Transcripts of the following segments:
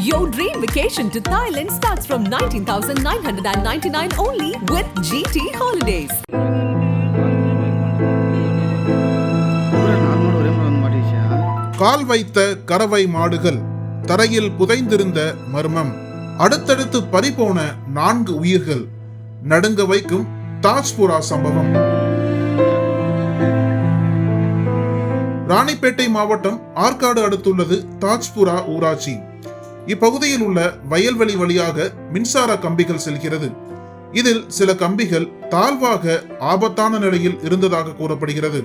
Your dream vacation to Thailand starts from 19,999 only with GT Holidays. கால் வைத்த கறவை மாடுகள் தரையில் புதைந்திருந்த மர்மம். அடுத்தடுத்து பறிபோன நான்கு உயிர்கள். நடுங்க வைக்கும் தாஜ்புரா சம்பவம். ராணிப்பேட்டை மாவட்டம் ஆற்காடு அடுத்துள்ளது தாஜ்புரா ஊராட்சி. இப்பகுதியில் உள்ள வயல்வெளி வழியாக மின்சார கம்பிகள் செல்கிறது. இதில் சில கம்பிகள் தாழ்வாக ஆபத்தான நிலையில் இருந்ததாக கூறப்படுகிறது.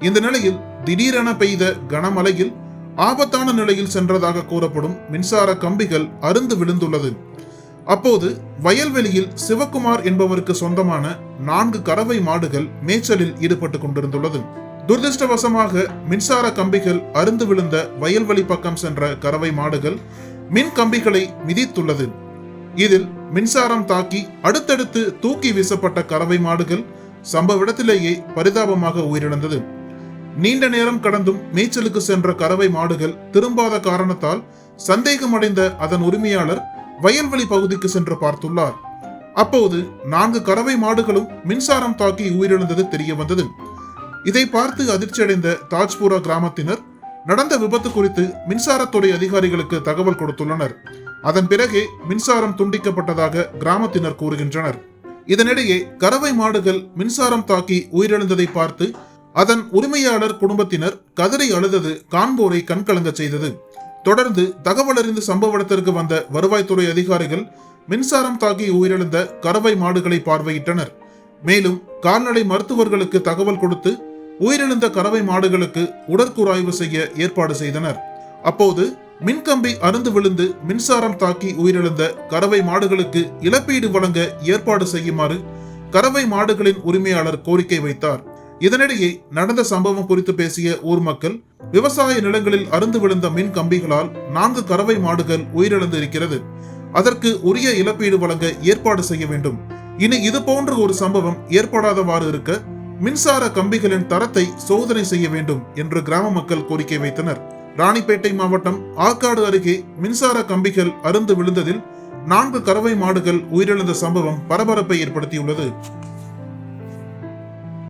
இந்த நிலையில் திடீரென பெய்த கனமழையில் ஆபத்தான நிலையில் சென்றதாக கூறப்படும் மின்சார கம்பிகள் அருந்து விழுந்துள்ளது. அப்போது வயல்வெளியில் சிவகுமார் என்பவருக்கு சொந்தமான நான்கு கறவை மாடுகள் மேய்ச்சலில் ஈடுபட்டு கொண்டிருந்துள்ளது. துரதிருஷ்டவசமாக மின்சார கம்பிகள் அருந்து விழுந்த வயல்வெளி பக்கம் சென்ற கறவை மாடுகள் மின் கம்பிகளை மிதித்துள்ளது. இதில் மின்சாரம் தாக்கி அடுத்தடுத்து தூக்கி வீசப்பட்ட கறவை மாடுகள் சம்பவ இடத்திலேயே பரிதாபமாக உயிரிழந்தது. நீண்ட நேரம் கடந்தும் மேய்ச்சலுக்கு சென்ற கறவை மாடுகள் திரும்பாத காரணத்தால் சந்தேகமடைந்த அதன் உரிமையாளர் வயல்வெளி பகுதிக்கு சென்று பார்த்துள்ளார். அப்போது நான்கு கறவை மாடுகளும் மின்சாரம் தாக்கி உயிரிழந்தது தெரிய வந்தது இதை பார்த்து அதிர்ச்சியடைந்த தாஜ்பூரா கிராமத்தினர் நடந்த விபத்து குறித்து மின்சாரத்துறை அதிகாரிகளுக்கு தகவல் கொடுத்துள்ளனர். அதன் பிறகே மின்சாரம் துண்டிக்கப்பட்டதாக கிராமத்தினர் கூறுகின்றனர். இதனிடையே கறவை மாடுகள் மின்சாரம் தாக்கி உயிரிழந்ததை பார்த்து அதன் உரிமையாளர் குடும்பத்தினர் கதறி அழுதது காண்போரை கண்கலங்கச் செய்தது. தொடர்ந்து தகவல் அறிந்து சம்பவ இடத்திற்கு வந்த வருவாய்த்துறை அதிகாரிகள் மின்சாரம் தாக்கி உயிரிழந்த கறவை மாடுகளை பார்வையிட்டனர். மேலும் கால்நடை மருத்துவர்களுக்கு தகவல் கொடுத்து உயிரிழந்த கறவை மாடுகளுக்கு உடற்கூராய்வு செய்ய ஏற்பாடு செய்தனர். அப்போது மின்கம்பி அருந்து விழுந்து மின்சாரம் தாக்கி உயிரிழந்த கறவை மாடுகளுக்கு இழப்பீடு வழங்க ஏற்பாடு செய்யுமாறு கறவை மாடுகளின் உரிமையாளர் கோரிக்கை வைத்தார். இதனிடையே நடந்த சம்பவம் குறித்து பேசிய ஊர் மக்கள் விவசாய நிலங்களில் அருந்து விழுந்த மின் கம்பிகளால் நான்கு கறவை மாடுகள் உயிரிழந்து இருக்கிறது அதற்கு உரிய இழப்பீடு வழங்க ஏற்பாடு செய்ய வேண்டும். இனி இது போன்ற ஒரு சம்பவம் ஏற்படாதவாறு இருக்க மின்சார கம்பிகளின் தரத்தை சோதனை செய்ய வேண்டும் என்று கிராம மக்கள் கோரிக்கை வைத்தனர். ராணிப்பேட்டை மாவட்டம் ஆற்காடு அருகே மின்சார கம்பிகள் அருந்து விழுந்ததில் நான்கு கறவை மாடுகள் உயிரிழந்த சம்பவம் பரபரப்பை ஏற்படுத்தியுள்ளது.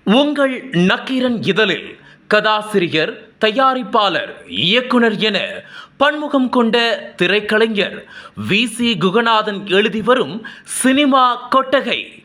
உங்கள் நக்கீரன் இதழில் கதாசிரியர் தயாரிப்பாளர் இயக்குனர் என பன்முகம் கொண்ட திரைக்கலைஞர் வி. சி. குகநாதன் எழுதி வரும் சினிமா கொட்டகை